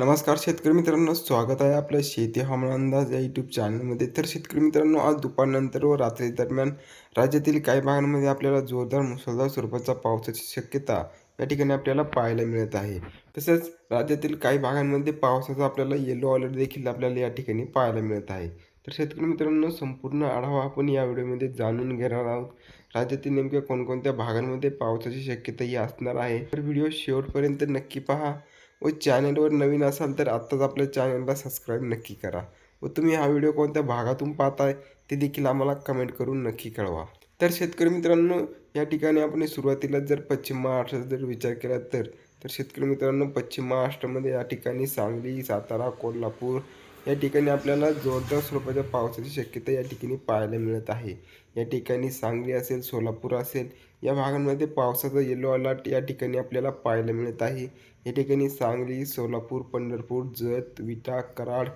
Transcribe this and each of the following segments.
नमस्कार शेतकरी मित्रांनो स्वागत आहे आपल्या शेती हवामान अंदाज या यूट्यूब चॅनलमध्ये तर शेतकरी मित्रांनो आज दुपारनंतर व रात्री दरम्यान राज्यातील काही भागांमध्ये आपल्याला जोरदार मुसळधार स्वरूपाचा पावसाची शक्यता या ठिकाणी आपल्याला पाहायला मिळत आहे. तसेच राज्यातील काही भागांमध्ये पावसाचा आपल्याला येलो अलर्ट देखील आपल्याला या ठिकाणी पाहायला मिळत आहे. तर शेतकरी मित्रांनो संपूर्ण आढावा आपण या व्हिडिओमध्ये जाणून घेणार आहोत. राज्यातील नेमक्या कोणकोणत्या भागांमध्ये पावसाची शक्यता ही असणार आहे? तर व्हिडिओ शेवटपर्यंत नक्की पहा. व चॅनलवर नवीन असाल तर आत्ताच आपल्या चॅनलला सबस्क्राईब नक्की करा व तुम्ही हा व्हिडिओ कोणत्या भागातून पाहताय ते देखील आम्हाला कमेंट करून नक्की कळवा. तर शेतकरी मित्रांनो या ठिकाणी आपण सुरुवातीला जर पश्चिम महाराष्ट्राचा जर विचार केला तर तर शेतकरी मित्रांनो पश्चिम महाराष्ट्रामध्ये या ठिकाणी सांगली सातारा कोल्हापूर या ठिकाणी आपल्याला जोरदार स्वरूपाच्या पावसाची शक्यता या ठिकाणी पाहायला मिळत आहे. या ठिकाणी सांगली असेल सोलापूर असेल या भागांमध्ये पावसाचा येलो अलर्ट या ठिकाणी आपल्याला पाहायला मिळत आहे. या ठिकाणी सांगली सोलापूर पंढरपूर जत विटा कराड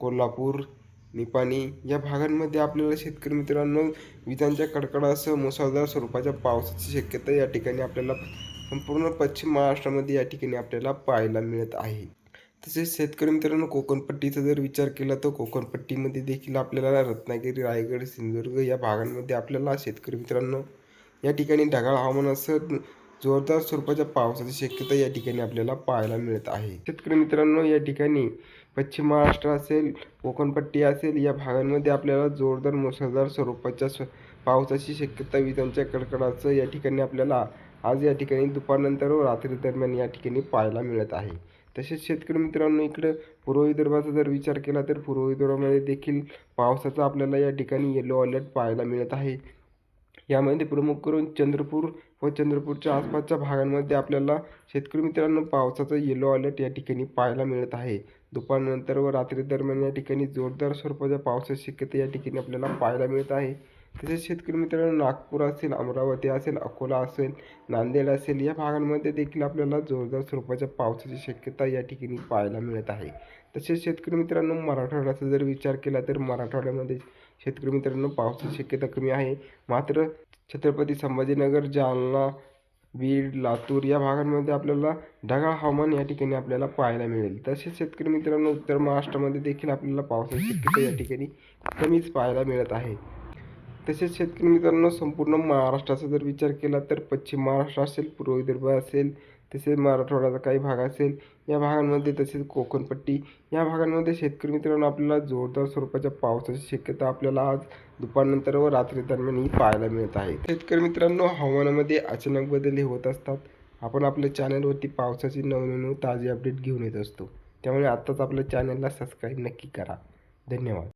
कोल्हापूर निपाणी या भागांमध्ये आपल्याला शेतकरी मित्रांनो विजांच्या कडकडासह मुसळधार स्वरूपाच्या पावसाची शक्यता या ठिकाणी आपल्याला संपूर्ण पश्चिम महाराष्ट्रामध्ये या ठिकाणी आपल्याला पाहायला मिळत आहे. तसेच शेतकरी मित्रांनो कोकणपट्टीचा जर विचार केला तर कोकणपट्टीमध्ये देखील आपल्याला रत्नागिरी रायगड सिंधुदुर्ग या भागांमध्ये आपल्याला शेतकरी मित्रांनो या ठिकाणी ढगाळ हवामान जोरदार स्वरूपाच्या पावसाची शक्यता या ठिकाणी आपल्याला पाहायला मिळत आहे. शेतकरी मित्रांनो या ठिकाणी पश्चिम महाराष्ट्र असेल कोकणपट्टी असेल या भागांमध्ये आपल्याला जोरदार मुसळधार स्वरूपाच्या स्व पावसाची शक्यता विजांच्या कडकडाचं या ठिकाणी आपल्याला आज या ठिकाणी दुपारनंतर व रात्री दरम्यान या ठिकाणी पाहायला मिळत आहे. तसेच शेतकरी मित्रांनो इकडं पूर्व विदर्भाचा जर विचार केला तर पूर्व विदर्भामध्ये देखील पावसाचा आपल्याला या ठिकाणी येलो अलर्ट पाहायला मिळत आहे. यामध्ये प्रमुख करून चंद्रपूर व चंद्रपूरच्या आसपासच्या भागांमध्ये आपल्याला शेतकरी मित्रांनो पावसाचा येलो अलर्ट या ठिकाणी पाहायला मिळत आहे. दुपारनंतर व रात्री दरम्यान या ठिकाणी जोरदार स्वरूपाच्या पावसाची शक्यता या ठिकाणी आपल्याला पाहायला मिळत आहे. तसेच शेतकरी मित्रांनो नागपूर असेल अमरावती असेल अकोला असेल नांदेड असेल या भागांमध्ये देखील आपल्याला जोरदार स्वरूपाच्या पावसाची शक्यता या ठिकाणी पाहायला मिळत आहे. तसेच शेतकरी मित्रांनो मराठवाड्याचा जर विचार केला तर मराठवाड्यामध्ये शेतकरी मित्रांनो पावसाची शक्यता कमी आहे. मात्र छत्रपती संभाजीनगर जालना बीड लातूर या भागांमध्ये आपल्याला ढगाळ हवामान या ठिकाणी आपल्याला पाहायला मिळेल. तसेच शेतकरी मित्रांनो उत्तर महाराष्ट्रामध्ये देखील आपल्याला पावसाची शक्यता या ठिकाणी कमीच पाहायला मिळत आहे. तसेच शेतकरी मित्रांनो संपूर्ण महाराष्ट्राचा जर विचार केला तर पश्चिम महाराष्ट्र असेल पूर्व विदर्भ असेल तसेच मराठवाड्याचा काही भाग असेल या भागांमध्ये तसेच कोकणपट्टी या भागांमध्ये शेतकरी मित्रांनो आपल्याला जोरदार स्वरूपाच्या पावसाची शक्यता आपल्याला आज दुपारनंतर व रात्री दरम्यान ही पाहायला मिळत आहे. शेतकरी मित्रांनो हवामानामध्ये अचानक बदल हे होत असतात. आपण आपल्या चॅनलवरती पावसाची नवनवीन ताजी अपडेट घेऊन येत असतो. त्यामुळे आत्ताच आपल्या चॅनलला सबस्क्राईब नक्की करा. धन्यवाद.